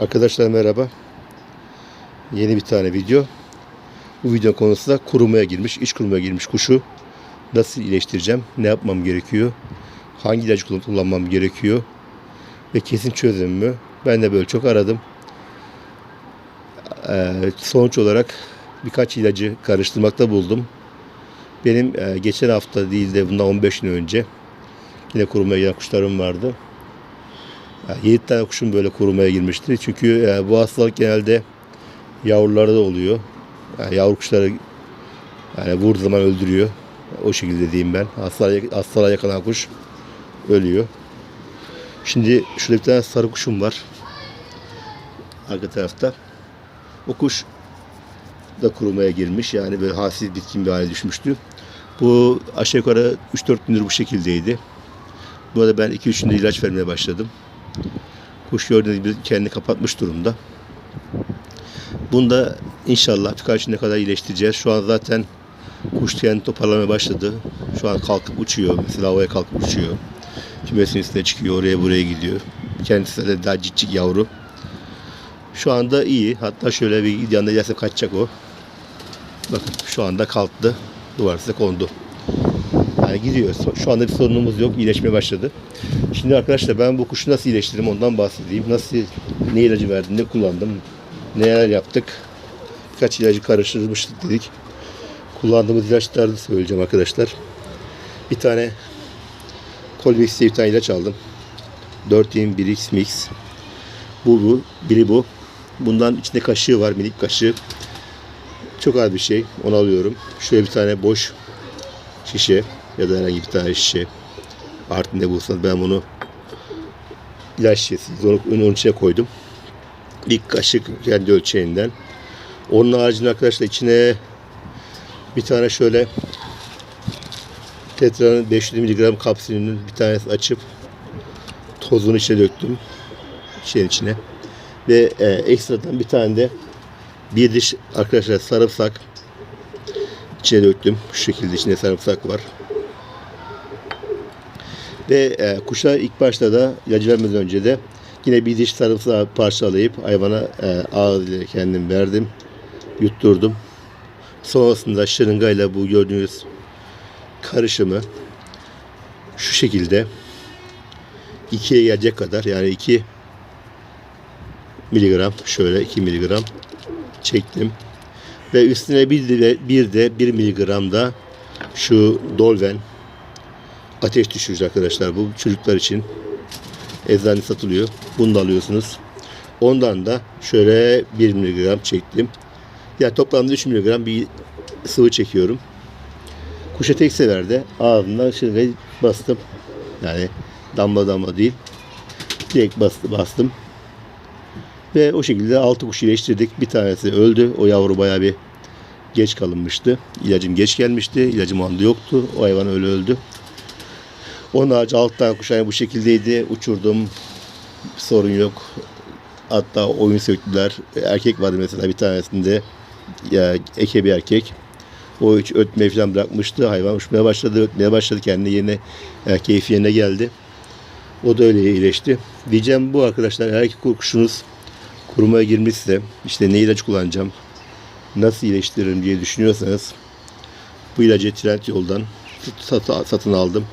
Arkadaşlar merhaba. Yeni bir tane video. Bu video konusu da kurumaya girmiş, iç kurumaya girmiş kuşu nasıl iyileştireceğim, ne yapmam gerekiyor, hangi ilacı kullan- kullanmam gerekiyor ve kesin çözüm mü? Ben de böyle çok aradım. Ee, sonuç olarak birkaç ilacı karıştırmakta buldum. Benim e, geçen hafta değil de bundan 15 gün önce yine kurumaya giren kuşlarım vardı. 7 tane kuşum böyle kurumaya girmişti. Çünkü e, bu hastalık genelde yavrularda da oluyor. Yani yavru kuşları yani vurduğu zaman öldürüyor. O şekilde diyeyim ben. Hastalığa, hastalığa yakalanan kuş ölüyor. Şimdi şurada bir tane sarı kuşum var. Arka tarafta. O kuş da kurumaya girmiş. Yani böyle halsiz bitkin bir hale düşmüştü. Bu aşağı yukarı 3-4 gündür bu şekildeydi. Bu arada ben 2-3 günde ilaç vermeye başladım. Kuş gördüğünüz gibi kendini kapatmış durumda. Bunda inşallah birkaç güne kadar iyileştireceğiz. Şu an zaten kuş kendini toparlamaya başladı. Şu an kalkıp uçuyor. Mesela havaya kalkıp uçuyor. Kümesin üstüne çıkıyor. Oraya buraya gidiyor. Kendisi de daha cicik yavru. Şu anda iyi. Hatta şöyle bir yanına gelse kaçacak o. Bakın şu anda kalktı. Duvar size kondu. Yani gidiyor. Şu anda bir sorunumuz yok. İyileşmeye başladı. Şimdi arkadaşlar ben bu kuşu nasıl iyileştirdim ondan bahsedeyim. Nasıl, ne ilacı verdim, ne kullandım, neler yaptık. Birkaç ilacı karıştırmıştık dedik. Kullandığımız ilaçları söyleyeceğim arkadaşlar. Bir tane Colvix diye bir tane ilaç aldım. 4 in 1x mix. Bu bu, biri bu. Bundan içinde kaşığı var, minik kaşığı. Çok az bir şey. Onu alıyorum. Şöyle bir tane boş şişe ya da herhangi bir tane şişe artık ne bulsanız ben bunu ilaç şişesi onu, onun içine koydum. Bir kaşık kendi ölçeğinden. Onun haricinde arkadaşlar içine bir tane şöyle Tetra'nın 500 mg kapsülünün bir tanesi açıp tozunu içine döktüm. Şeyin içine. Ve e, ekstradan bir tane de bir diş arkadaşlar sarımsak içine döktüm. Şu şekilde içinde sarımsak var. Ve e, kuşa ilk başta da ilacı vermeden önce de yine bir diş sarımsağı parçalayıp hayvana e, ağzıyla kendim verdim. Yutturdum. Sonrasında şırıngayla bu gördüğünüz karışımı şu şekilde ikiye gelecek kadar yani 2 miligram şöyle 2 miligram çektim. Ve üstüne bir de bir de 1 miligram da şu Dolven ateş düşürücü arkadaşlar. Bu çocuklar için eczane satılıyor. Bunu da alıyorsunuz. Ondan da şöyle 1 miligram çektim. Yani toplamda 3 miligram bir sıvı çekiyorum. Kuşa tek seferde ağzından şırıngayı bastım. Yani damla damla değil. Direkt bastı, bastım. Ve o şekilde altı kuş iyileştirdik. Bir tanesi öldü. O yavru bayağı bir geç kalınmıştı. İlacım geç gelmişti. İlacım anda yoktu. O hayvan öyle öldü. Onun harici alt tane kuş aynı bu şekildeydi. Uçurdum. Sorun yok. Hatta oyun söktüler. Erkek vardı mesela bir tanesinde. Ya, eke bir erkek. O hiç ötmeyi falan bırakmıştı. Hayvan uçmaya başladı. Ötmeye başladı. Kendi yerine e, keyfi yerine geldi. O da öyle iyileşti. Diyeceğim bu arkadaşlar. Eğer ki kuşunuz kurumaya girmişse işte ne ilaç kullanacağım, nasıl iyileştiririm diye düşünüyorsanız bu ilacı Trend yoldan sat- satın aldım.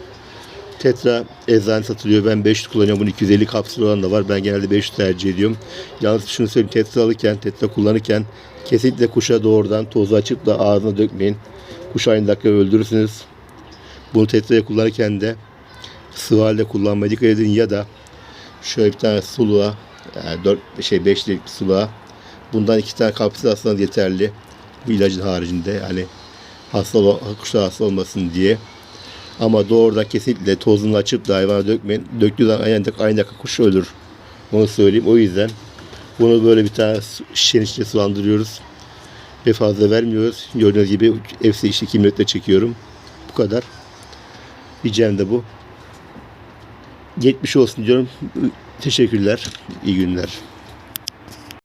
Tetra eczane satılıyor. Ben 500 kullanıyorum. Bunun 250 kapsül olan da var. Ben genelde 500 tercih ediyorum. Yalnız şunu söyleyeyim. Tetra alırken, tetra kullanırken kesinlikle kuşa doğrudan tozu açıp da ağzına dökmeyin. Kuş aynı dakika öldürürsünüz. Bunu tetraya kullanırken de sıvı halde kullanmaya dikkat edin ya da şöyle bir tane suluğa yani 4 şey 5 litrelik suluğa bundan iki tane kapsül alsanız yeterli. Bu ilacın haricinde yani hasta kuşlar hasta olmasın diye. Ama doğrudan kesinlikle tozunu açıp da hayvana dökmeyin. Döktüğü zaman aynı dakika, aynı dakika kuş ölür. Onu söyleyeyim. O yüzden bunu böyle bir tane şişenin içine sulandırıyoruz. Ve fazla vermiyoruz. Gördüğünüz gibi hepsi işte 2 litre çekiyorum. Bu kadar. Diyeceğim de bu. 70 olsun diyorum. Teşekkürler. İyi günler.